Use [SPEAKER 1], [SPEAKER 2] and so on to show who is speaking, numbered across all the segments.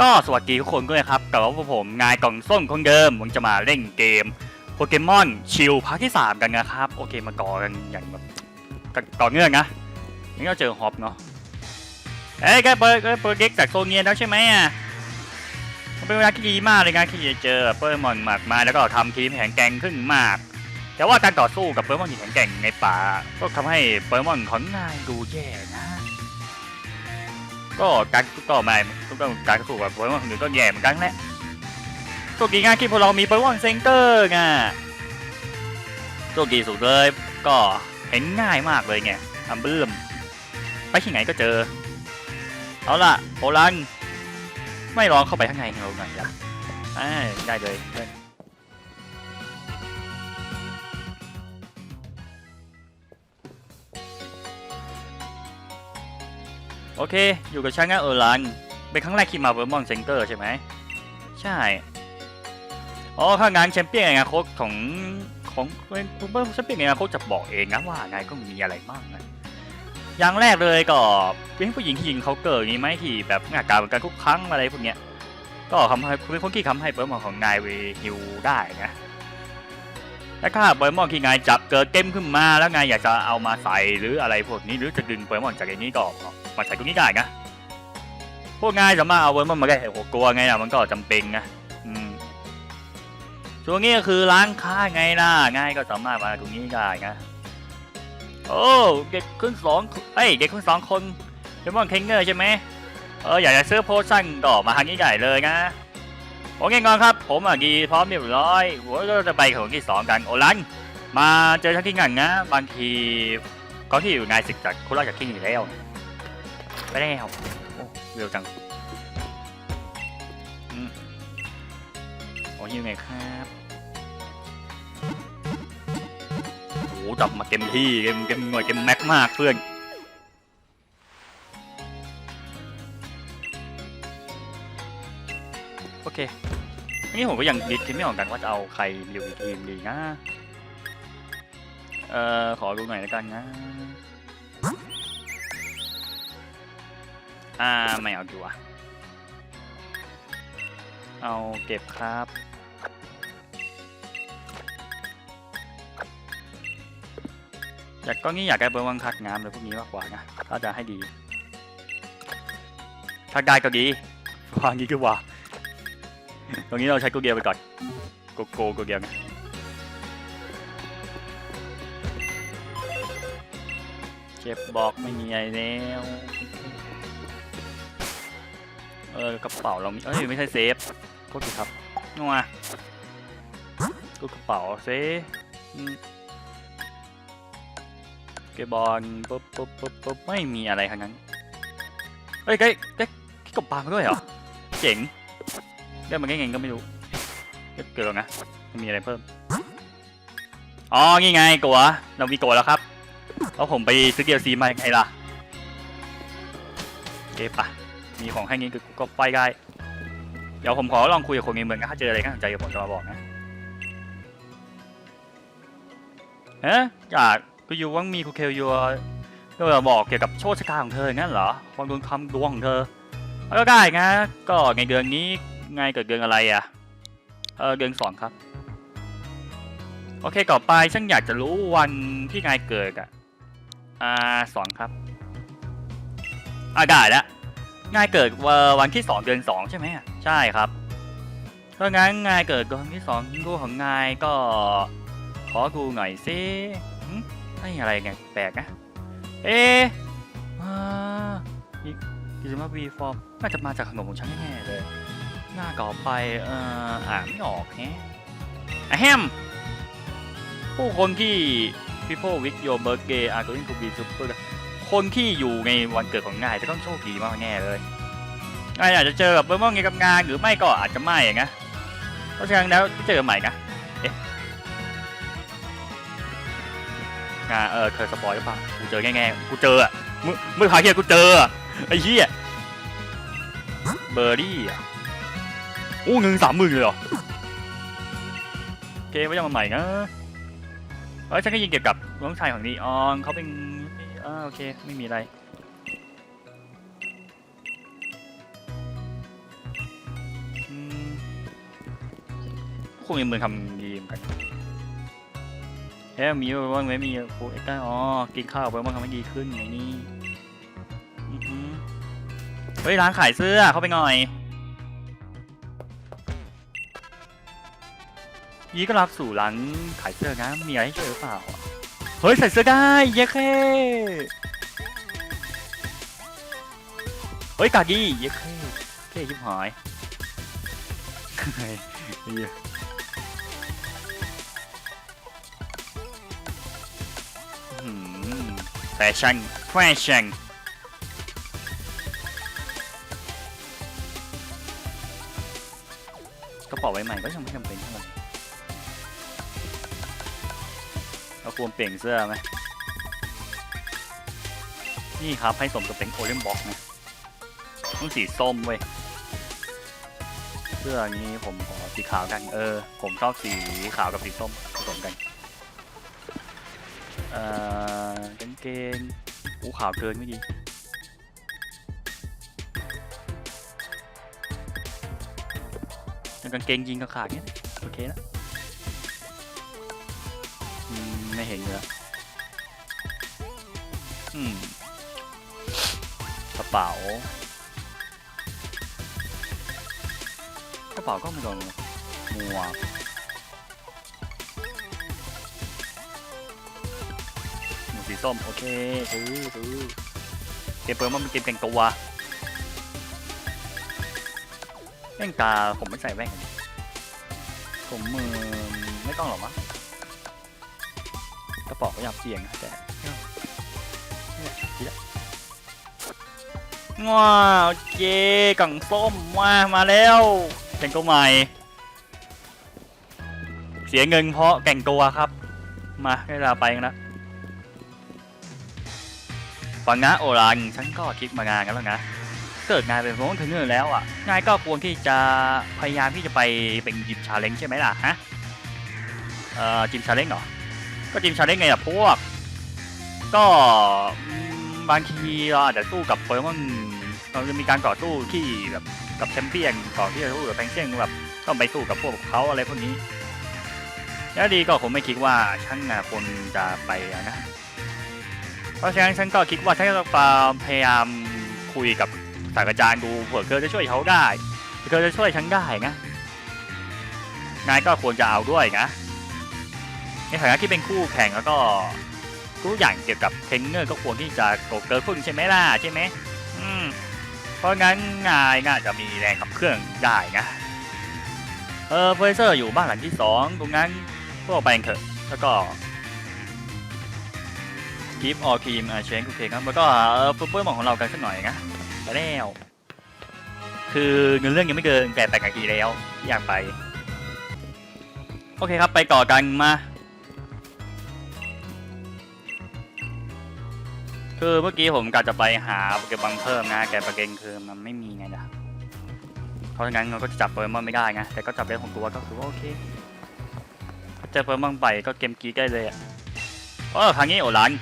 [SPEAKER 1] ก็สวัสดีทุกคนด้วยครับกับว่าผมนายกล่องส้มคนเดิมผมจะมาเล่นเกมโปเกมอนชิลพาร์ทที่ 3 กันนะครับ โอเคมาก่อกันอย่างแบบก่อเนื่องนะนี่ก็เจอฮอปเนาะเอ้ยแกเปิดเปิดเด็กจากโซเนียแล้วใช่ไหมอะมันเป็นเวลาที่ดีมากเลยนะที่จะเจอโปเกมอนมากมายแล้วก็ทำทีมแข็งแกร่งขึ้นมาก แต่ว่าการต่อสู้กับโปเกมอนที่แข็งแกร่งในป่า ก็ทำให้โปเกมอนของนายดูแย่นะ ก็การก็ไม่ก็การสู้กับโปเกมอนคนอื่นก็แย่เหมือนกันแหละโชคดีงานที่พวกเรามีโปเกมอนเซนเตอร์ไงโชคดีสุดเลยก็เห็นง่ายมากเลยไงอัมเบิ้มไปที่ไหนก็เจอ เอาล่ะโอลันไม่ลองเข้าไปข้างในเราหน่อยละได้เลย โอเค อยู่กับฉันนะโอลัน เป็นครั้งแรกที่มาเวอร์มอนเซนเตอร์ใช่ไหม ใช่ อ๋อ ถ้างานแชมเปี้ยนในอนาคตของของผมว่าแชมเปี้ยนในอนาคตจะบอกเองนะว่านายก็มีอะไรบ้างนะอย่างแรกเลยก็เป็นผู้หญิงที่ยิงเขาเกิดงนี้ไหมที่แบบหน้าการเหมือนกันทุกครั้งอะไรพวกเนี้ย ก็ทำให้เป็นคนที่ทำให้เปิร์มอนของนายเวฮิวได้นะและถ้าเปิร์มอนที่นายจับเกิดเต็มขึ้นมาแล้วนายอยากจะเอามาใส่หรืออะไรพวกนี้หรือจะดึงเปิร์มอนจากอย่างนี้ก็ มาใส่ตรงนี้ได้นะพวกนายสามารถเอาเปิร์มอนมาได้หัวกลัวไงนะมันก็จำเป็นนะอืมส่วนนี้ก็คือร้านค้าไงล่ะง่ายก็สามารถมาตรงนี้ได้นะโอ้เด็กขึ้นสองเฮ้ยเด็กขึ้นสองคนเป็นมอนเคนเนอร์ใช่ไหมเอออยากจะซื้อโพชั่นก็มาทางนี้ใหญ่เลยนะโอเคก่อนครับ ผมอะดีพร้อมเรียบร้อยผมก็จะไปของที่สองกันโอลันมาเจอทั้งที่งานนะบางทีเขาที่อยู่นายศึกจากคุณราจากที่นี่แล้ว ไปแล้วโอ้เร็วจังอืมโอ้ยยังไงครับโอ้โหจับมาเต็มที่เต็มเต็มหน่วยเต็มแม็กมากเพื่อนโอเคอันนี้ผมก็ยังดิดคิดไม่ออกกันว่าจะเอาใครอยู่ในทีมดีนะ เอ่อ ขอดูหน่อยแล้วกันนะ อ่าไม่เอาดีกว่าเอาเก็บครับแต่ก็นี่อยากได้เบอร์วังคัดงามเลยพวกนี้มากกว่านะถ้าจะให้ดีถ้าได้ก็ดีวางนี้ก็ว่า ตรงนี้เราใช้กูเกียวไปก่อนโกโก้กูเกียวนะเก็บบอกไม่มีอะไรแล้ว เออกระเป๋าเรามีเอ้ยไม่ใช่เซฟโทษทีครับนัวกูกระเป๋าเซอืมเกบอลปุ๊บปุ๊บปุ๊บปุ๊บไม่มีอะไรทั้งนั้นเฮ้ยเก๊เก๊ที่กบปลามาด้วยเหรอเจ๋งได้มาไงไงก็ไม่รู้เอ๊ะเกิดแล้วนะมันมีอะไรเพิ่มอ๋อนี่ไงกัวเรามีกัวแล้วครับเพราะผมไปซื้อเกียร์ซีมาไงล่ะเก็บปะ มีของให้งี้คือก็ไปได้เดี๋ยวผมขอลองคุยกับคนในเมืองนะถ้าเจออะไรก็สนใจเดี๋ยวผมจะมาบอกนะเอ๊ะจากก็อยู่ว่างมีคูเคลยัวก็บอกเกี่ยวกับโชคชะตาของเธออย่างนั้นเหรอความดวงคำดวงของเธอก็ได้นะก็ในเดือนนี้ไงเกิดเดือนอะไรอะเออเดือนสองครับ โอเคต่อไปฉันอยากจะรู้วันที่นายเกิดอะอ่าสองครับอ่าได้แล้ว นายเกิดวันที่สองเดือนสองใช่ไหมอะใช่ครับเพราะงั้นนายเกิดวันที่สองดูของนายก็ขอดูหน่อยสิหึไม่อะไรไงแปลกนะ เอ๊ะอ่าอีกิจมาวีฟอร์มน่าจะมาจากขนมของฉันแน่เลย หน้าก่อไปเอ่ออ่านไม่ออกแฮะอะแฮมผู้คนที่ people with your birthday are going to be super คนที่อยู่ในวันเกิดของนายจะต้องโชคดีมากแน่เลยนายอาจจะเจอกับเบอร์มองไงกับงานหรือไม่ก็อาจจะไม่อย่างนะเพราะฉะนั้นแล้วเจอกันใหม่นะงาเออเธอสปอยหรือเปล่ากูเจอแง่ๆกูเจออะมือมือขาเฮียกูเจออะไอ้เหี้ยเบอร์รี่อะโอ้เงินสามหมื่นเลยเหรอโอเคไว้ยังมาใหม่นะเออฉันก็ยิงเกี่ยวกับน้องชายของนีออนเขาเป็น โอเค ไม่มีอะไรคู่มีมือทำดีเหมือนกันแค่มีบ้างไหมมีครูเอ็กซ์อ๋อ กินข้าวไปบ้างทำให้ดีขึ้นอย่างนี้เฮ้ย ร้านขายเสื้อ เข้าไปหน่อย ยี่ก็รับสู่ร้านขายเสื้อนะ มีอะไรให้ช่วยหรือเปล่า เฮ้ย ใส่เสื้อได้เย้เค้เฮ้ยกากี้เย้เค้เท่ชิบหายแฟชั่นแฟชั่นกระเป๋าใบใหม่ก็ยังไม่จำเป็นเท่าไหร่ เราควรเปลี่ยนเสื้อไหมนี่ครับให้สมกับเป็นโอเลนบ็อกนะต้องสีส้มเว้ยเสื้อนี้ผมขอสีขาวกัน เออ ผมชอบสีขาวกับสีส้มผสมกัน เอ่อกางเกงอู้ขาวเกินไม่ดี กางเกงยีนก็ขาดเนี้ยโอเคนะอื เห็นเลยอะอืมกระเป๋ากระเป๋าก็ไม่โดนหมวกหมวกสีส้ม โอเคซื้อซื้อเกมเปิดมันเป็นเกมแต่งตัวแว่นตาผมไม่ใส่แว่นกันผมมือไม่ต้องหรอกมั้งกระ เป๋าก็อยากเปลี่ยนนะแต่เนี่ยดีละว้าวเจกล่องส้มมามาแล้วแต่งตัวใหม่ เสียเงินเพราะแต่งตัวครับ มาเวลาไปกันละฟังนะโอรันฉันก็คิดมางานกันแล้วนะเกิดงานเป็นโปรโมทเทนเนอร์แล้วอะนายก็ควรที่จะพยายามที่จะไปเป็นจิมชาเลนจ์ใช่ไหมล่ะฮะเอ่อจิมชาเลนจ์เหรอ ก็จิมชาเลนไงล่ะพวก ก็บางทีเราอาจจะสู้กับโปเกมอนเราจะมีการต่อสู้ที่แบบกับแชมเปี้ยนก่อนที่จะสู้กับแพงเซียนแบบต้องไปสู้กับพวกเขาอะไรพวกนี้แล้วดีก็ผมไม่คิดว่าฉันนะควรจะไปนะ เพราะฉะนั้นฉันก็คิดว่าฉันจะพยายามคุยกับศาสตราจารย์ดูเผื่อเธอจะช่วยเขาได้เธอจะช่วยฉันได้นะนายก็ควรจะเอาด้วยนะ ในฐานะที่เป็นคู่แข่งแล้วก็ทุกอย่างเกี่ยวกับเทรนเนอร์ก็ควรที่จะโกเกิร์ลขึ้นใช่ไหมล่ะใช่ไหมอืมเพราะงั้นนายน่าจะมีแรงขับเคลื่อนได้นะ เออเพรสเซอร์อยู่บ้านหลังที่สองตรงนั้นพวกเราไปเถอะแล้วก็กิฟต์ออทีมเชนโอเคครับแล้วก็เออเพื่อนๆของเรากันสักหน่อยนะไปแล้วคือเงินเรื่องยังไม่เกินแปดแปดนาทีแล้วอยากไป โอเคครับไปก่อกันมา คือเมื่อกี้ผมกะจะไปหาโปเกมอนเพิ่มนะแต่ประเด็นคือมันไม่มีไงนะเพราะฉะนั้นเราก็จะจับโปเกมอนไม่ได้ไงแต่ก็จับได้ของตัวก็คือว่าโอเคเจอโปเกมอนไปก็เกมกีได้เลยอะเออครั้งนี้โอรัน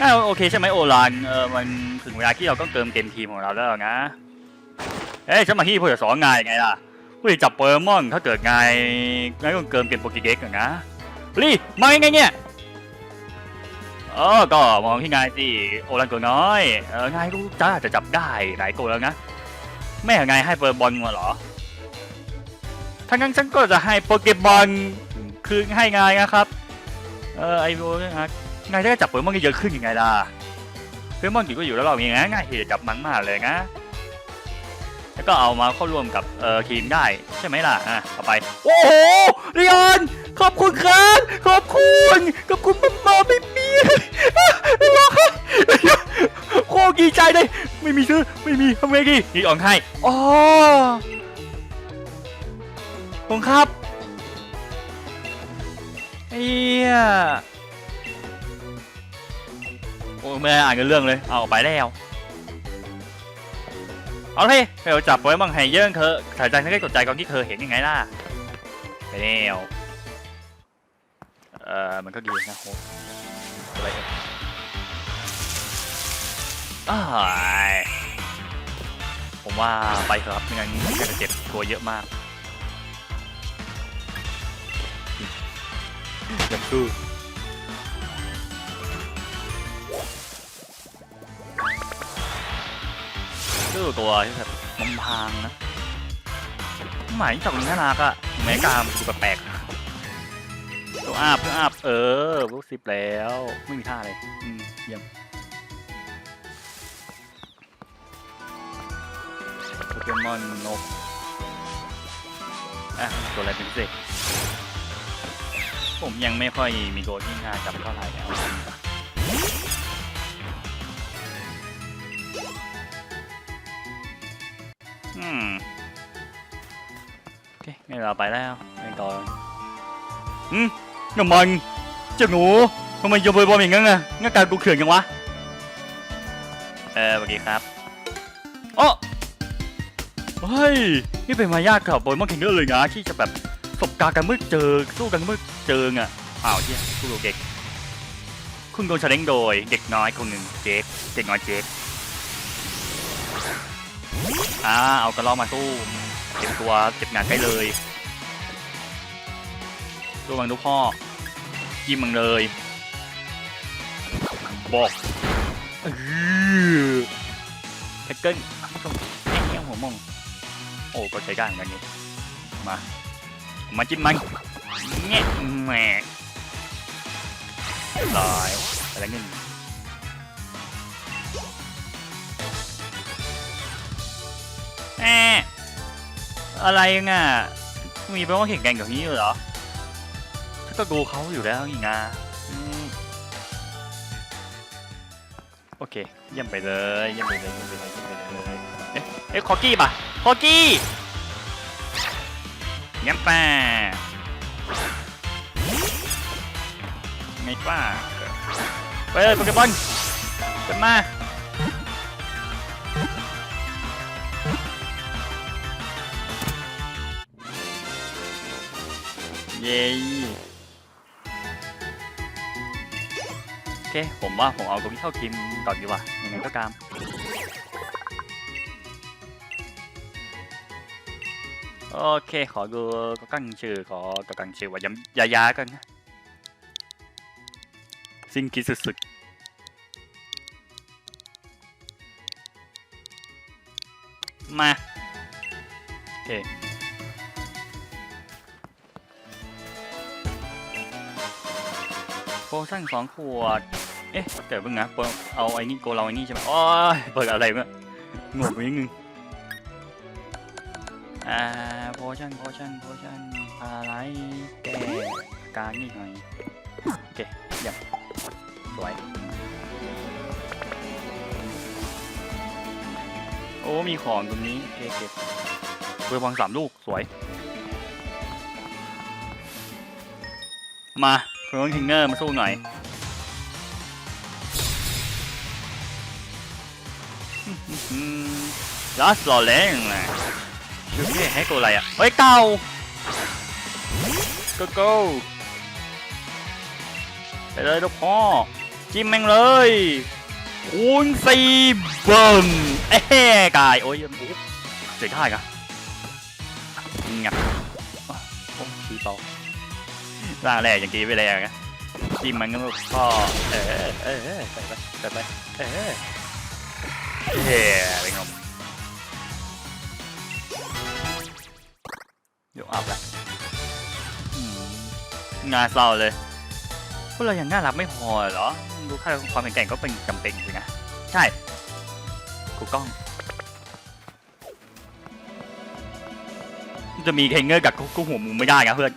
[SPEAKER 1] น่าโอเคใช่ไหมโอรันเออมันถึงเวลาที่เราต้องเติมเกมทีมของเราแล้วนะเอ้ยฉันมาที่ผู้จะสอนงไงล่ะผู้จะจับโปเกมอนถ้าเกิดไงงั้นก็เกิมเกมโปเกเก็กนะรีมาไงเนี่ย เออก็มองที่นายสิโอรันตัวน้อยเออนายรู้จ้าจะจับได้หลายตัวแล้วนะแม่ไงให้เปิดบอลมาเหรอทั้งงั้นฉันก็จะให้โปเกมอลคือให้งายนะครับเออไอโบนะนายได้จับโปเกมอนเยอะขึ้นยังไงล่ะโปเกมอนกี่ก็อยู่แล้วเราอย่างงี้ง่ายที่จะจับมันมากเลยนะ แล้วก็เอามาเข้าร่วมกับเอ่อทีมได้ใช่ไหมล่ะอะเอาไป โอ้โหเรียนขอบคุณครับขอบคุณขอบคุณมากมาไม่มีร้องไห้โคตรดีใจเลยไม่มีซื้อไม่มีทำไงดีนี่อ่อนให้อ๋อผมครับเฮียโอ้ไม่ได้อ่านกันเรื่องเลยเอาออกไปแล้ว เอาเลยเราจับไว้บางแห่งเยื่องเธอสายใจไม่ได้สนใจกอนที่เธอเห็นยังไงล่ะไแนวเอ่อมันก็ดีนะโหอะไรอ้ายผมว่าไปครับไงั้นแค่จะเจ็บตัวเยอะมากอย่าดู้ สู้ตัวที่แบบมันพางนะหมายจากนี้น่ารักอะแม้กามดูแปลกๆตัวอาบตัวอาบเออลูกสิบแล้วไม่มีท่าเลยอืมเยี่ยมโปเกมอนนกอะตัวอะไรเป็นพิเศษผมยังไม่ค่อยมีโกลที่น่าจับเท่าไหร่ โอเคงั้นเราไปแล้วไปต่ออืมน้ำมันเจ้าหนูทำไมโยนบอยบอมอย่างนั้นอะง่าการกูเขื่อนยังวะ เออสวัสดีครับอ๋อเฮ้ย นี่เป็นมายากกับโปเกมอนเคนเนอร์เลยนะที่จะแบบสบการกันเมื่อเจอสู้กันเมื่อเจออะอ้าวเฮียสู้กับเด็ก คุณโดนชาเลนจ์โดยเด็กน้อยคนหนึ่งเจคเด็กน้อยเจค อ่าเอากระรอกมาสู้เก็บตัวเก็บงานใกล้เลยสู้มังทุกพ่อยิ้มมังเลย บอกเออแท็กเกิลต้องแง่หัวมงโอ้ก็ใช้ได้เหมือนกันนี่มามาจิ้มมันแง่แหม่เรียอยไปแล้ว แอะอะไรง่ะมีแปลว่าแข่งกันกับนี้เหรอถ้าก็ดูเขาอยู่แล้วนี่นะโอเคเยี่ยมไปเลยเยี่ยมไปเลยเยี่ยมไปเลยเยี่ยมไปเลยเอ๊ะเอ๊ะคอกี้ป่ะคอกี้เยี่ยมป่ะไงป่ะไปเลยโปเกมอนกันมา เย้โอเค ผมว่าผมเอาตรงที่เข้าทีมก่อนดีกว่ายังไงก็ตามโอเค ขอดูก็กังชื่อขอก็กังชื่อว่ายำยายากันนะซิงคิดสุดๆมา โอเค รชั่นสองขวด เอ๊ะแต่เพิ่งนะโปรเอาไอ้นี่โกเราไอ้นี่ใช่ไหมโอ้ยเปิดอะไรเนี่ยงงไปนิดนึงอ่าโพชั่นโพชั่นโพชั่นอะไรแก้อาการนิดหน่อยโอเคเยี่ยมสวยโอ้มีของตรงนี้โอเคเก็บเบอร์บอลสามลูกสวย มา เพื่อนทิงเนอร์มาสู้หน่อยลาสลอเลงนะดูนี่ให้ตัวอะไรอะ เฮ้ยเต่าโกโก้ไปเลยลูกพ่อ จิ้มแม่งเลย คูณสี่เบิ่มเอ้กาย โอ้ยยังบุ๊เสียท่ายกะงับโอ้ชีเปา ล่างแรกอย่างกี้ไปแรงนะจิ้มมันก็พ่อเออเออใส่ไปใส่ไปเออเฮ้เป็นไงเดี๋ยวอัพละงานเศร้าเลยพวกเรายังน่ารักไม่พอเหรอดูค่าความเป็นแก่งก็เป็นจำเป็นจรินะใช่กูกล้อง จะมีเทงเงอร์กับคู่หัวมุมไม่ได้นะเพื่อน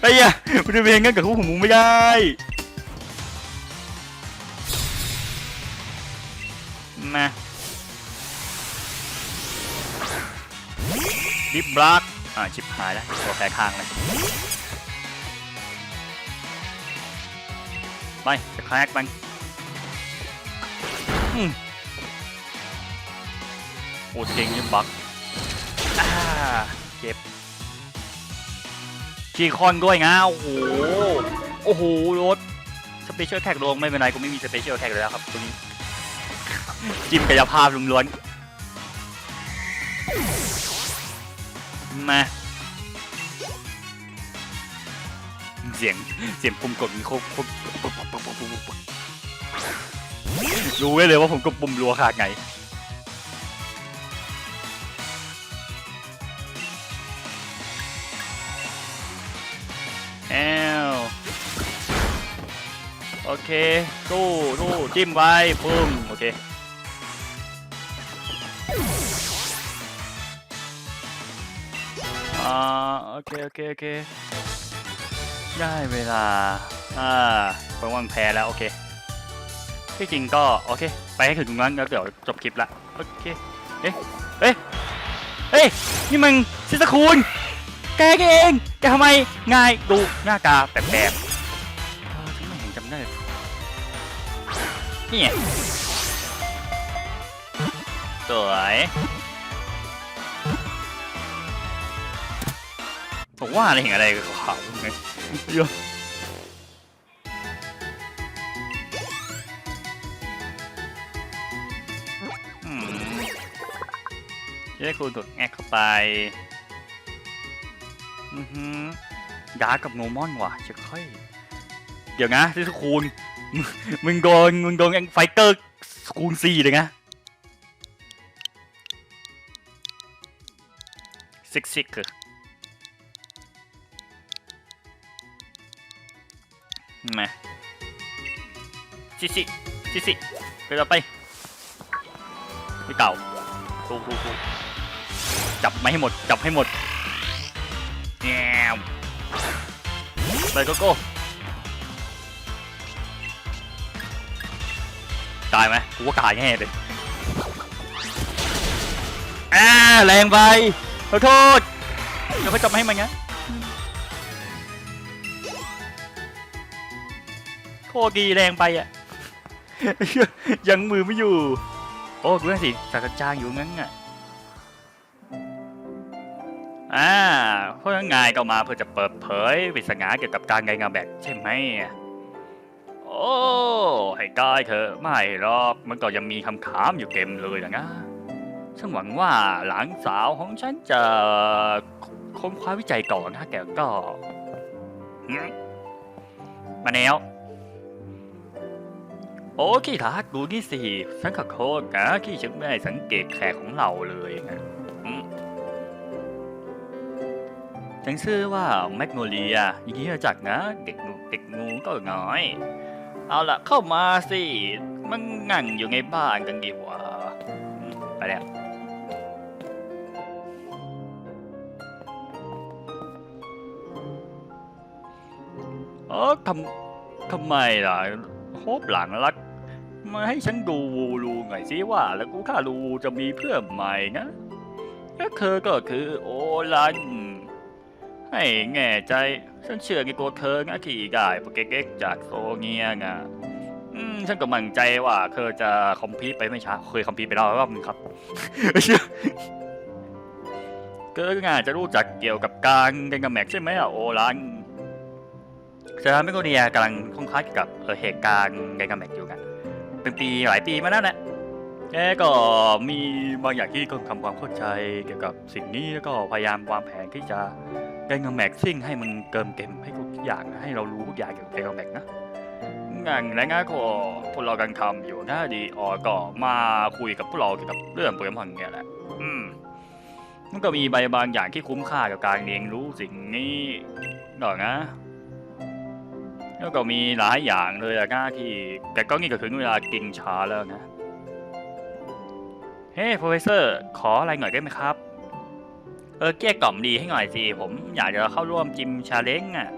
[SPEAKER 1] ไอ้เหี้ยมันจะเทงเงอร์กับคู่หัวมุมไม่ได้มาดิบลักอ่าชิบหายแล้วตัวแพ้ข้างเลยไปจะแครกมันอืมโอ้เก่งยิ่งบักอ่า คีคอนด้วยงาโอ้โห โอ้โหรถสเปเชียลแท็กลงไม่เป็นไรกูไม่มีสเปเชียลแท็กเลยแล้วครับตัวนี้ จิ้มกายภาพล้วนๆมาเสียงเสียงปุ่มกดมีโคโครู้ไว้เลยว่าผมกดปุ่มรัวขนาดไหน แอวโอเคตู้ตู้จิ้มไว้ปุ่มโอเคอ่าโอเค โอเค โอเค ได้เวลา อ่าเพิ่งวางแพ้แล้ว โอเค ที่จริงก็ โอเค ไปให้ถึงตรงนั้นแล้วเดี๋ยวจบคลิปละ โอเค เอ๊ะ เอ๊ะเฮ้ยนี่มึงซิสคูลแกเอง แกทำไมง่ายดูหน้าตาแปลกๆเออฉันไม่เห็นจำได้เลยนี่ไงสวยผมว่าอะไรเห็นอะไรกับขาวๆไงเยอะอืมจะได้คูณกดแอคเข้าไป อือฮึดาร์กกับโนมอนว่ะจะค่อย เดี๋ยวนะที่สคูลมึงโดนมึงโดนแองไฟเตอร์คูณสี่เลยนะซิกซิกคือมาซิซิซิซิไปต่อไปพี่เก่าทูทูทูจับไม่ให้หมด จับให้หมด แง่ไปโกโก้ตายไหมกูว่าตายแน่เลยอ่าแรงไปขอโทษเดี๋ยวเขาจับมาให้มันไงโคตรดีแรงไปอะ ยังมือไม่อยู่ โอ้ดูนั่นสิศาสตราจารย์อยู่งั้นอะ อ่าเพราะงานก็มาเพื่อจะเปิดเผยปริศนาเกี่ยวกับการไงงาแบบใช่ไหม โอ้ให้กายเถอะไม่หรอกมันก็ยังมีคำถามอยู่เต็มเลยนะนะฉันหวังว่าหลานสาวของฉันจะค้นคว้าวิจัยก่อนนะแกก็มาแนวโอ้ขี้ทักดูนี่สิฉันขอโทษนะที่ฉันไม่ได้สังเกตแขกของเราเลยนะ ฉันชื่อว่าแมกโนเลียยินดีรู้จักนะ เด็กงูเด็กงูก็น้อย เอาละเข้ามาสิมันนั่งอยู่ในบ้านกันดีกว่าไปแล้วเออทำทำไมล่ะโฮบหลังรักมาให้ฉันดูวูรูหน่อยสิว่า แล้วกูข้ารูจะมีเพื่อนใหม่นะแล้วเธอก็คือโอลัน ให้แง่ใจ ฉันเชื่อในตัวเธอนะที่ได้โปรเก๊กจากโซเงียงอะอืมฉันก็มั่นใจว่าเธอจะคอมพลีไปไม่ช้าเคยคอมพลีไปแล้วรอบนึงครับเชื่อกิร์ง่าจะรู้จักเกี่ยวกับการเกนกับแม็กใช่ไหมอะโอรันเซรามิโกเนียกำลังค่อนข้างเกี่ยวกับเหตุการณ์เกนกับแม็กอยู่กัน เป็นปีหลายปีมาแล้วแหละแกก็มีบางอย่างที่ต้องทำความเข้าใจเกี่ยวกับสิ่งนี้แล้วก็พยายามวางแผนที่จะ กมกับแม็กซิ่งให้มันเกิมเกมให้ทุกอย่างให้เรารู้ทุกอย่างเกี่ยวกับเกมแม็กนะงานและงานก็พวกเรากำลังทำอยู่นะดีออก็มาคุยกับพวกเราเกี่ยวกับเรื่องโปเกมอนเนี่ยแหละ อืมมันก็มีใบบางอย่างที่คุ้มค่ากับการเรียนรู้สิ่งนี้หน่อยนะแล้วก็มีหลายอย่างเลยอะนะที่แต่ก็นี่ก็ถึงเวลากินชาแล้วนะ เฮ้ยโปรเฟสเซอร์ ขออะไรหน่อยได้ไหมครับ เออเกลี้ยกล่อมดีให้หน่อยสิ ผมอยากจะเข้าร่วมจิมชาเลนจ์อะ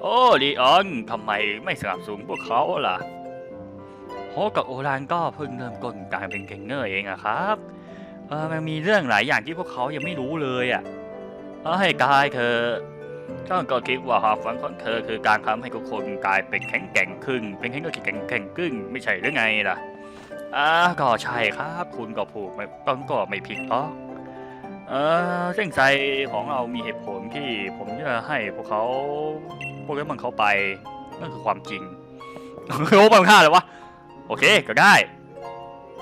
[SPEAKER 1] โอ้ลีออนทำไมไม่สนับสนุนพวกเขาล่ะโฮกับโอรานก็เพิ่งเริ่มต้นการเป็นเกงเนอร์เองอะครับเออมันมีเรื่องหลายอย่างที่พวกเขายังไม่รู้เลยอะเออให้กายเธอก็ก็คิดว่าความฝันของเธอคือการทำให้ทุกคนกลายเป็นแข็งแกร่งขึ้นเป็นแข็งแกร่งแข็งขึ้นไม่ใช่หรือไงล่ะอ่าก็ใช่ครับ คุณก็พูดไม่ต้องก็ไม่ผิดหรอก เออเส้นใจของเรามีเหตุผลที่ผมจะให้พวกเขาพวกนี้มันเขาไปนั่นคือความจริงโอ้บังค่าเลยวะโอเคก็ได้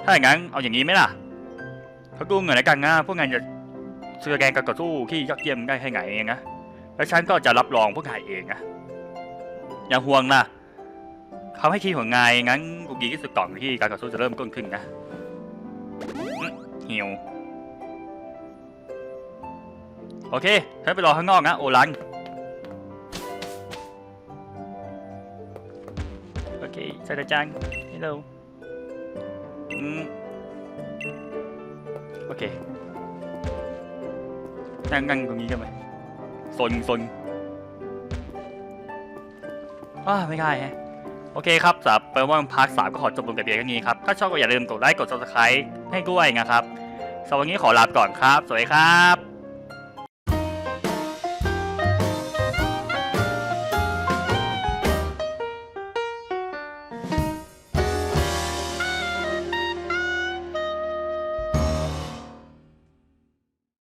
[SPEAKER 1] ถ้าอย่างนั้นเอาอย่างนี้ไหมล่ะเขาดูเงินกันนะพวกงานจะเสื้อแกงกับกระสู้ที่ยอดเยี่ยมได้ให้ไงเองนะแล้วฉันก็จะรับรองพวกนายเองอะอย่าห่วงนะเขาให้คีย์ของนายงั้นกูกีที่สุดก่อนที่การต่อสู้จะเริ่มต้นขึ้นนะหิว โอเคฉันไปรอข้างนอกนะโอรันโอเคใส่ตาจังฮัลโหลอืมโอเคนั่งนั่งตรงนี้กันไหมซนซนอ้าไม่ได้แฮะโอเคครับสำหรับเปิดว่าพาร์ทสามก็ขอจบลงแต่เพียงเท่นี้ครับ ถ้าชอบก็อย่าลืมกดไลค์กด subscribe ให้ด้วยนะครับสำหรับวันนี้ขอลาไปก่อนครับ สวัสดีครับ